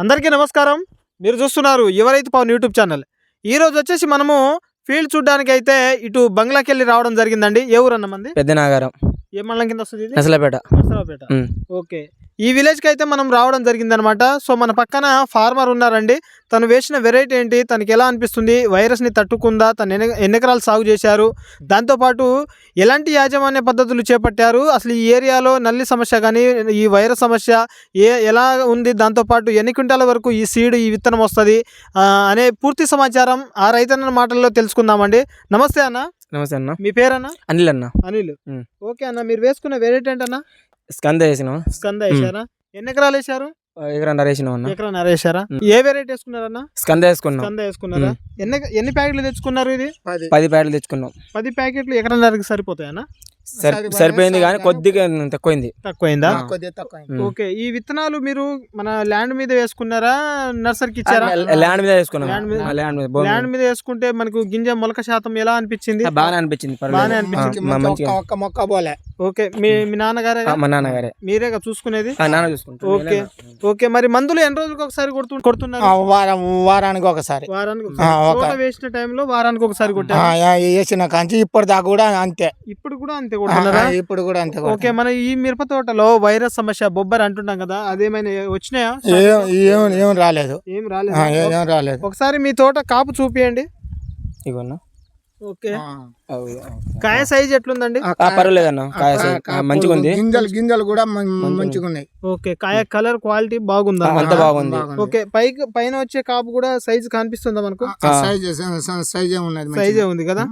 అందరికీ నమస్కారం. మీరు చూస్తున్నారు ఎవరైతే పవన్ యూట్యూబ్ ఛానల్. ఈ రోజు వచ్చేసి మనము ఫీల్డ్ చూడడానికి అయితే ఇటు బంగ్లాకి వెళ్ళి రావడం జరిగిందండి. ఏ ఊరు అన్న పెద్ద నాగారం ఏ మండలం కింద వస్తుంది నరసరావుపేట. ఓకే. ఈ విలేజ్కి అయితే మనం రావడం జరిగిందనమాట సో మన పక్కన ఫార్మర్ ఉన్నారండి. తను వేసిన వెరైటీ ఏంటి? తనకి ఎలా అనిపిస్తుంది? వైరస్ని తట్టుకుందా? తను ఎన్ని ఎన్ని ఎకరాలు సాగు చేశారు? దాంతోపాటు ఎలాంటి యాజమాన్య పద్ధతులు చేపట్టారు? అసలు ఈ ఏరియాలో నల్లి సమస్య కానీ ఈ వైరస్ సమస్య ఏ ఎలా ఉంది? దాంతోపాటు ఎన్ని క్వింటాల వరకు ఈ సీడ్ ఈ విత్తనం వస్తుంది? అనే పూర్తి సమాచారం ఆ రైతన్న మాటల్లో తెలుసుకుందామండి. నమస్తే అన్న. నమస్తే అన్న. మీ పేరన్నా? అనిల్ అన్న. అనిల్. ఓకే అన్న మీరు వేసుకున్న వెరైటీ ఏంటన్నా? స్కంద వేసినాం. స్కంద వేసారా ఎన్ని ఎకరాలు వేసారు ఎకరం వేసినాం అన్న. ఎకరా నరేశారా ఉమ్. ఏ వెరైటీ వేసుకున్నారన్న? స్కంద వేసుకున్నాం. స్కంద వేసుకున్నారా? ఎన్ని ఎన్ని ప్యాకెట్లు తెచ్చుకున్నారు ఇది? పది. ప్యాకెట్లు తెచ్చుకున్నాం. పది ప్యాకెట్లు ఎకరన్నరకి సరిపోతాయన్నా? సరి- సరిపోయింది కానీ కొద్దిగా తక్కువైంది. తక్కువైందా. ఓకే ఈ విత్తనాలు మీరు మన ల్యాండ్ మీద వేసుకున్నారా? నర్సరీకి ఇచ్చారా? ల్యాండ్ మీద వేసుకున్నాం. ల్యాండ్ మీద- ఆ, ల్యాండ్ మీద భూమి మీద. ల్యాండ్ మీద. వేసుకుంటే మనకు గింజ మొలక శాతం ఎలా అనిపించింది? బాగానే అనిపించింది. బాగానే అనిపించింది. మొక్క పోలే. ఓకే మీ మీ నాన్నగారే ఆ, మా నాన్నగారే. మీరేగా చూసుకునేది? ఆ, నాన్న చూసుకుంటారు. ఓకే ఓకే మరి మందులు ఎన్ని రోజులకు ఒకసారి కొడుతు కొడుతున్నారు? ఆ, వారం వారానికి ఒకసారి. వారానికి ఆ. ఒక- తోట వేసిన టైంలో వారానికి ఒకసారి ఆ, కొట్టారు? ఆ, వేసిన కాంచి ఇప్పటిదాకా కూడా అంతే. ఇప్పుడు కూడా అంతే ఆ, కొడుతున్నారా? ఆ, ఇప్పుడు కూడా అంతే ఓకే మన ఈ మిరప తోటలో వైరస్ సమస్య బొబ్బర్ అంటుంటాం కదా అదేమైనా వచ్చినాయా? ఏం ఏం ఏం రాలేదు. ఏం ఆ, రాలేదు ఏ- ఏం రాలేదు. ఒకసారి మీ తోట కాపు చూపియండి. ఇగోన్న ఓకే. ఆ. కాయ సైజ్ ఎట్లుందండి? పర్వాలేదు అన్న. కాయ ఆ, సై- కా- ఆ, మంచిగా ఉంది. గింజలు గింజలు కూడా మంచిగా ఉన్నాయి ఓకే కాయ కలర్ క్వాలిటీ బాగుందా? అంత బాగుంది. ఓకే పైకి పైన వచ్చే కాపు కూడా సైజ్ కనిపిస్తుందా మనకు? సైజ్ సైజ్- సైజే ఉన్నది. సైజే ఉంది కదా.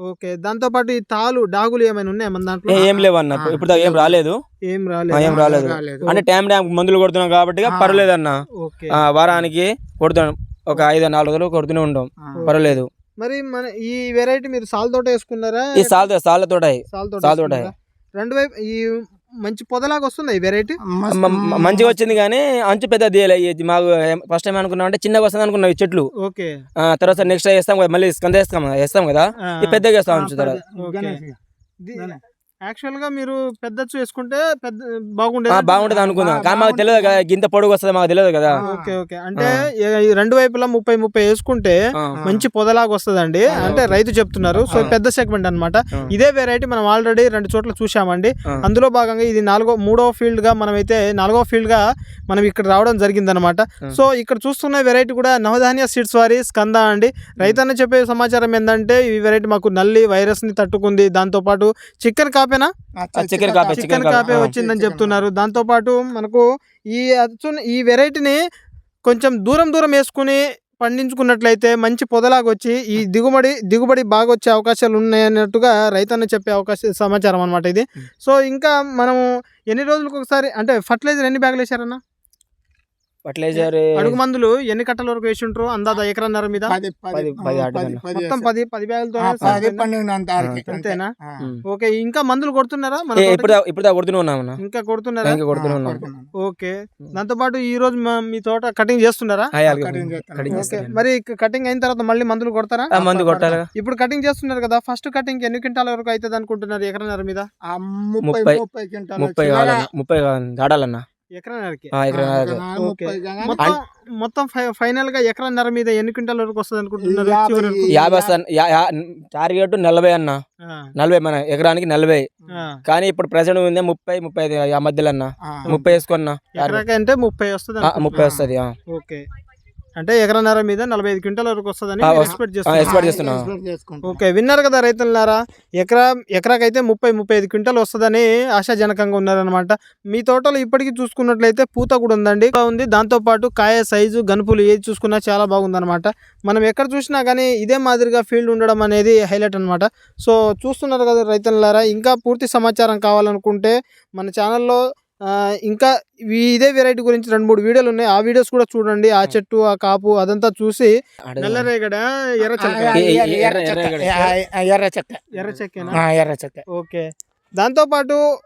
ఓకే దాంతో పాటు ఈ తాలు డాగులు ఏమైనా ఉన్నాయా మన దాంట్లో? ఏ- లేవు అన్న. ఇప్పుడు ఏం రాలేదు. ఏం రాలేదు. ఏం రాలేదు. రాలేదు. అంటే టైం టైం మందులు కొడుతున్నాం కాబట్టి. పర్వాలేదు అన్న. ఓకే. ఆ, వారానికి కొడుతున్నాం. ఒక ఐదు నాలుగు రోజులు కొడుతూనే ఉంటాం. పర్వాలేదు. మరి మన ఈ వెరైటీ మీరు సాల్ తోట వేసుకున్నారా? ఈ సాల్ సాల తోట సాల్ తోట సాల్ తోట. వేసుకున్నారా? రెండు వైపు ఈ మంచి పొదలాగా వస్తుంది ఈ వెరైటీ మంచిగా వచ్చింది కానీ అంచు పెద్ద తీయలే. ఇది మాకు ఫస్ట్ టైం అనుకున్నాం అంటే చిన్నగా వస్తుంది అనుకున్నాం ఈ చెట్లు. ఓకే. ఆ, తర్వాత నెక్స్ట్ వేస్తాం కదా మళ్ళీ స్కంద వేస్తాం కదా, వేస్తాం కదా. పెద్దగా వేస్తాం అంచు తర్వాత పెద్ద- ఓకే. గణేష్. ది- గణేష్. యాక్చువల్గా మీరు పెద్దచ్చు వేసుకుంటే పెద్ద బాగుండేది. బాగుంటది అనుకుందాం బా- కానీ మాకు తెలియదు కదా గింత పొడుగు వస్తుంది మాకు తెలియదు కదా. ఓకే ఓకే అంటే రెండు వైపులా ముప్పై ముప్పై వేసుకుంటే మంచి పొదలాగా వస్తుందండి అంటే రైతు చెప్తున్నారు సో. పెద్ద సెగ్మెంట్ అన్నమాట ఆ. ఇదే వెరైటీ మనం ఆల్రెడీ రెండు చోట్ల చూసామండి. అందులో భాగంగా ఇది నాలుగో మూడో ఫీల్డ్గా మనమైతే నాలుగో ఫీల్డ్గా మనం ఇక్కడ రావడం జరిగిందనమాట. సో ఇక్కడ చూస్తున్న వెరైటీ కూడా నవధాన్య సీడ్స్ వారి స్కంద అండి రైతన్న చెప్పే సమాచారం ఏంటంటే ఈ వెరైటీ మాకు నల్లి వైరస్ని తట్టుకుంది దాంతో పాటు చికెన్ కాపేనా? చికెన్ కాపే, చికెన్ కాపే. వచ్చిందని చెప్తున్నారు. దాంతో పాటు మనకు ఈ అచ్చు- ఈ వెరైటీని కొంచెం దూరం దూరం వేసుకుని పండించుకున్నట్లయితే మంచి పొదలాగా వచ్చి ఈ దిగుబడి దిగుబడి బాగా వచ్చే అవకాశాలు ఉన్నాయన్నట్టుగా రైతన్న చెప్పే అవకాశం సమాచారం అనమాట ఇది. సో ఇంకా మనము ఎన్ని రోజులకు ఒకసారి అంటే ఫర్టిలైజర్ ఎన్ని బ్యాగులు వేసారన్న ఫర్టిలైజర్ అడుగు మందులు ఎన్ని కట్టల వరకు వేసి ఉంటారు అందాజ ఎకరన్నర మీద? మొత్తం. పది పది బ్యాగులతో. అంతేనా? ఓకే ఇంకా మందులు కొడుతున్నారా? ఇప్పుడు ఇప్పుడు దా కొడుతూనే ఉన్నాం అన్న. ఇంకా కొడుతున్నారా? ఇంకా కొడుతూనే ఆ, ఉన్నాం. కొడుతున్నాను. ఓకే. దాంతో పాటు ఈ రోజు మా- తోట కటింగ్ చేస్తున్నారా. మరి కటింగ్ అయిన తర్వాత మళ్ళీ మందులు కొడతారా? ఆ, మందు కొట్టాలి. ఇప్పుడు కటింగ్ చేస్తున్నారు కదా ఫస్ట్ కటింగ్ ఎన్ని క్వింటాల వరకు అవుతుంది అనుకుంటున్నారు ఎకరన్నర మీద? ముప్పై ముప్పై- ముప్పై. కావాలన్న మొత్తం ఫైనల్గా ఎకరన్నర మీద ఎన్ని క్వింటాల వరకు వస్తుంది అనుకుంటున్నారు? యాభై- టార్గెట్ నలభై అన్న. నలభై మన ఎకరానికి నలభై. కానీ ఇప్పుడు ప్రెసెంట్ ఉంది ముప్పై ముప్పై ఐదు ఆ మధ్యలో అన్న. ముప్పై వేసుకున్నా అంటే ముప్పై వస్తుంది ముప్పై వస్తుంది ఓకే. అంటే ఎకరన్నర మీద నలభై ఐదు క్వింటాల వరకు వస్తుందని ఎక్స్పెక్ట్ చేస్తున్నా. ఓకే విన్నారు కదా రైతులారా? ఎకరా ఎకరాకైతే ముప్పై ముప్పై ఐదు క్వింటాలు వస్తుందని ఆశాజనకంగా ఉన్నారనమాట మీ తోటలో ఇప్పటికీ చూసుకున్నట్లయితే పూత కూడా ఉందండి. ఉంది. దాంతోపాటు కాయ సైజు గనుపులు ఏది చూసుకున్నా చాలా బాగుందన్నమాట. మనం ఎక్కడ చూసినా కానీ ఇదే మాదిరిగా ఫీల్డ్ ఉండడం అనేది హైలైట్ అనమాట సో చూస్తున్నారు కదా రైతులారా ఇంకా పూర్తి సమాచారం కావాలనుకుంటే మన ఛానల్లో ఇంకా ఇదే వెరైటీ గురించి రెండు మూడు వీడియోలు ఉన్నాయి. ఆ వీడియోస్ కూడా చూడండి. ఆ చెట్టు ఆ కాపు అదంతా చూసి నల్లరేగడ ఎర్ర చెక్క. ఎర్ర- చెక్క. ఎర్ర- చెక్క. ఎర్ర చెక్క. ఓకే. దాంతో పాటు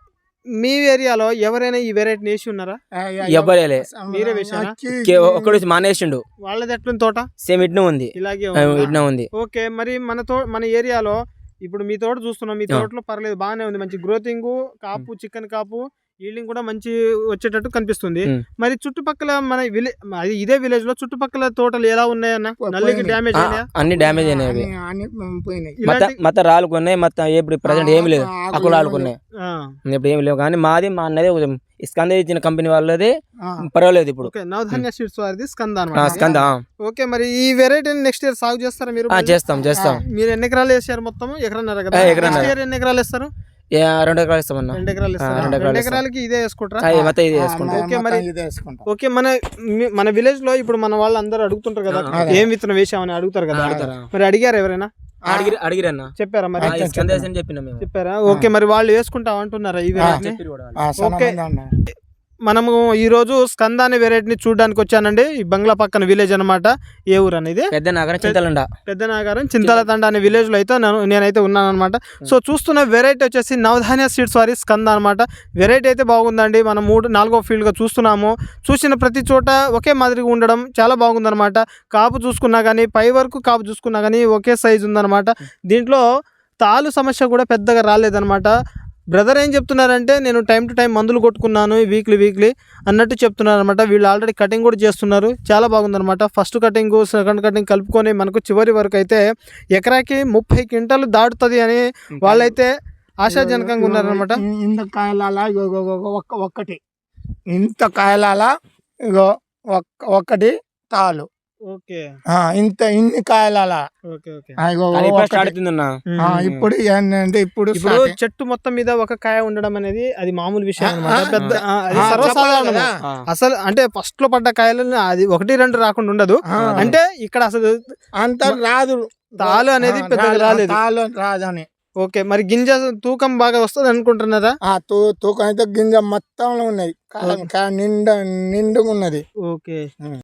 మీ ఏరియాలో ఎవరైనా ఈ వెరైటీ వేసి ఉన్నారా? ఆ, ఎ- ఎవ్వరేలే మీరే ఒక్కడు మానేసిండు. వాళ్ళది ఎట్లుంది తోట? సేమ్ ఇట్నే ఉంది. ఇలాగే ఉందా? ఇట్నే ఉంది. ఓకే మరి మన తో మన ఏరియాలో ఇప్పుడు మీ తోట చూస్తున్నాం. మీ. తోటలో పర్లేదు బాగానే ఉంది. మంచి గ్రోతింగ్ కాపు చికెన్ కాపు ఈల్డింగ్ కూడా మంచి వచ్చేటట్టు కనిపిస్తుంది. మరి చుట్టుపక్కల మన విలేజ్ ఇదే విలేజ్లో చుట్టుపక్కల తోటలు ఎలా ఉన్నాయన్న నల్లికి. డ్యామేజ్ అన్ని డ్యామేజ్ అయినాయి మత ఇలాంటి- మత రాలుకున్నాయి మొత్తం ఇప్పుడు ప్రజెంట్ ఏమి లేదు. ఆడుకున్నాయి ఆ, ఇప్పుడు ఏమి లేవు. కానీ మాది మా అన్నది కొంచెం స్కంద ఇచ్చిన కంపెనీ వాళ్ళది. ఆ, పర్వాలేదు ఇప్పుడు. ఓకే నవధాన్య సీడ్స్ వారిది స్కంద స్కంద. ఓకే మరి ఈ వెరైటీని నెక్స్ట్ ఇయర్ సాగు చేస్తారా మీరు? ఆ, చేస్తాం చేస్తాం. మీరు ఎన్ని ఎకరాలు వేసారు మొత్తం ఎకరన్నర కదా? ఎకరన్నర. నెక్స్ట్ ఇయర్ ఎన్ని ఎకరాలు వేస్తారు? రెండు ఎకరాలు ఇస్తామన్నా? రెండు ఎకరాలు రెండు. ఎకరాలకి ఇదే వేసుకుంటారా? మొత్తం ఇది వేసుకుంటాం. ఓకే, మరి- ఇదే వేసుకుంటాం. ఓకే మన మన విలేజ్లో ఇప్పుడు మన వాళ్ళు అందరూ అడుగుతుంటారు కదా. ఏం విత్తనం వేసామని అడుగుతారు కదా. మరి అడిగారు ఎవరైనా? అడిగిరి అడిగిరన్నా. చెప్పారా మరి? చెప్పినా చెప్పారా? ఓకే మరి వాళ్ళు వేసుకుంటాం అంటున్నారా? చాలా ఓకే. మనము ఈ రోజు స్కంద అనే వెరైటీని చూడడానికి వచ్చానండి. ఈ బంగ్లా పక్కన విలేజ్ అన్నమాట. ఏ ఊరు అనేది పెద్ద నగరం చింతలుండ. పెద్ద నాగారం చింతల తండ అనే విలేజ్లో అయితే నేను నేనైతే ఉన్నాను అనమాట సో చూస్తున్న వెరైటీ వచ్చేసి నవధాన్య సీడ్స్ వారి స్కంద అనమాట వెరైటీ అయితే బాగుందండి. మనం మూడు నాలుగో ఫీల్డ్గా చూస్తున్నాము. చూసిన ప్రతి చోట ఒకే మాదిరిగా ఉండడం చాలా బాగుందన్నమాట. కాపు చూసుకున్నా కానీ పై వరకు కాపు చూసుకున్నా కానీ ఒకే సైజు ఉందన్నమాట. దీంట్లో తాలు సమస్య కూడా పెద్దగా రాలేదన్నమాట. బ్రదర్ ఏం చెప్తున్నారంటే నేను టైం టు టైం మందులు కొట్టుకున్నాను వీక్లీ వీక్లీ అన్నట్టు చెప్తున్నారు అనమాట వీళ్ళు ఆల్రెడీ కటింగ్ కూడా చేస్తున్నారు. చాలా బాగుందన్నమాట. ఫస్ట్ కటింగ్ సెకండ్ కటింగ్ కలుపుకొని మనకు చివరి వరకు అయితే ఎకరాకి ముప్పై క్వింటాలు దాటుతుంది అని వాళ్ళైతే ఆశాజనకంగా ఉన్నారనమాట ఇంత కాయలాల? ఒక్కటి. ఇంత కాయలాల? ఇగో ఒక్క ఒక్కటి తాలు. ఇంత ఇన్ని కాయలాల. Okay okay. ఆ, ఇగో అది ఇప్పుడు ఒక్కటి. స్టార్ట్ అవుతుందన్నా ఆ, ఇప్పుడు ఏంటంటే ఇప్పుడు. చెట్టు మొత్తం మీద ఒక కాయ ఉండడం అనేది అది మామూలు విషయం అనమాట పెద్ద సర్వసాధారణం. అసలు అంటే ఫస్ట్లో పడ్డ కాయలు అది ఒకటి రెండు రాకుండా ఉండదు. అంటే ఇక్కడ అసలు అంత రాదు. తాలు అనేది ఆ, పెద్దగా రాలేదు. తాలు రాదని. ఓకే మరి గింజ తూకం బాగా వస్తుంది అనుకుంటున్నారా? ఆ తూ తూకం అయితే గింజ మొత్తంలో ఉన్నది. నిండా నిండుగా ఉన్నది. ఓకే.